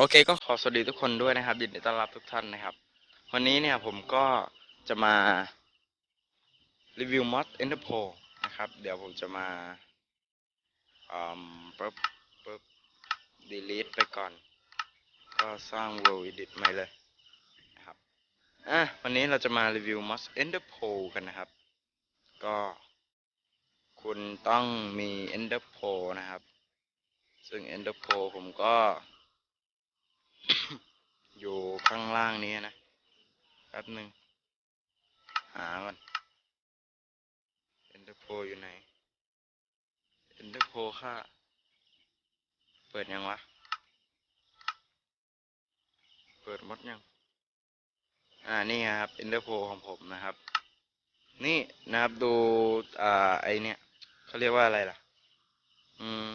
โอเคก็ขอสวัสดีทุกคนด้วยนะครับยินดีต้อนรับทุกท่านนะครับ วันนี้เนี่ยผมก็จะมารีวิวมอด Enderpo นะครับ เดี๋ยวผมจะมาอืมปึ๊บปึ๊บ delete ไปก่อน ก็สร้าง world edit ใหม่เลยนะครับอะวันนี้เราจะมารีวิวมอด Enderpo กันนะครับ ก็คุณต้องมี Enderpo นะครับ ซึ่ง Enderpo ผมก็ ข้างล่างนี้นะแป๊บหนึ่งหาก่อน Enderpo อยู่ไหน Enderpo ค่าเปิดยังวะ เปิดมดยัง อ่า นี่ครับ Enderpo ของผมนะครับ นี่นะครับดู อ่า ไอเนี่ยเขาเรียกว่าอะไรล่ะ อืม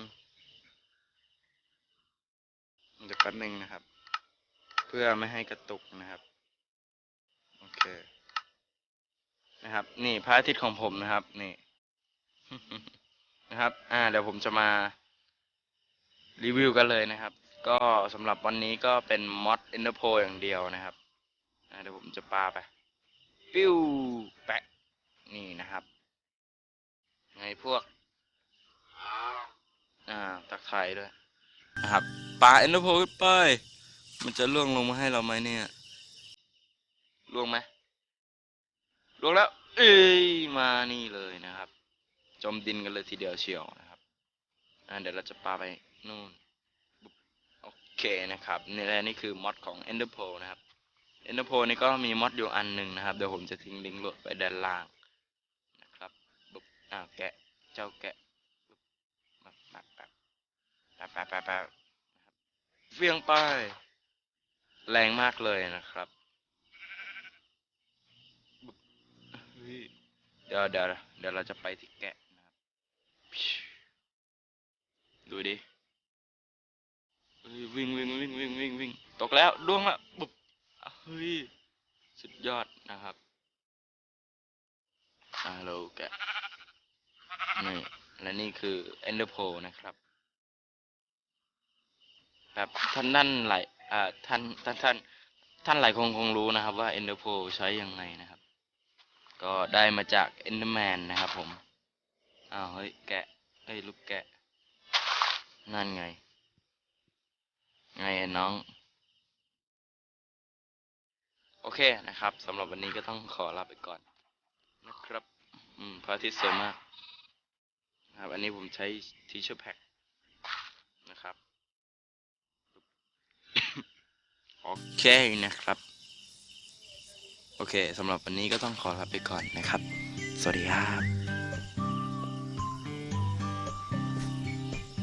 เดี๋ยวแป๊บหนึ่งนะครับ พื่อไม่ให้กระตุกนะครับ โอเค นะครับ นี่พระอาทิตย์ของผมนะครับ นี่ นะครับ อ่า เดี๋ยวผมจะมารีวิวกันเลยนะครับ ก็สำหรับวันนี้ก็เป็นมอด Enderpo อย่างเดียวนะครับเดี๋ยวผมจะปาไป ปิ้วแปะ นี่นะครับ ไงพวก อ่า ตักไทายด้วย นะครับ ปาเอ็นเดอร์โพขึ้นไป มันจะล่วงลงมาให้เราไหมเนี่ย ล่วงไหมล่วงแล้ว เอ้ยมานี่เลยนะครับ จมดินกันเลยทีเดียวเชียวนะครับอ่าเดี๋ยวเราจะปาไปนู่นโอเคนะครับนี่แหละนี่คือมอดของ e n d e r p o นะครับ e n d e r p o นี่ก็มีมอดอยู่อันหนึ่งนะครับเดี๋ยวผมจะทิ้งลิงก์โหลดไปด้านล่างนะครับปุ๊บอ่าแกะเจ้าแกะปุ๊บแป๊บแป๊บแป๊บแป๊บแบบเฟียงไป แรงมากเลยนะครับ เดี๋ยวเดี๋ยวเดี๋ยวเราจะไปที่แกะนะครับดูดิวิ่งวิ่งวิ่งวิ่งวิ่งวิ่งตกแล้วล่วงละบุบอะเฮ้ยสุดยอดนะครับฮัลโหลแกะนี่และนี่คือ Enderpo นะครับครับท่านท่านหลอ่าท่านท่านท่านท่านหลายคงคงรู้นะครับว่า Enderpo ใช้ยังไงนะครับ ก็ได้มาจาก Enderman นะครับผม อ้าวเฮ้ยแกะเฮ้ยลูกแกะ นั่นไง ไงไอ้น้อง โอเคนะครับสำหรับวันนี้ก็ต้องขอลาไปก่อน นะครับ อืมพระอาทิตย์สวยมากนะครับ อันนี้ผมใช้ทีเชอร์แพ็คนะครับ โอเคนะครับ โอเคสำหรับวันนี้ก็ต้องขอลาไปก่อนนะครับ สวัสดีครับ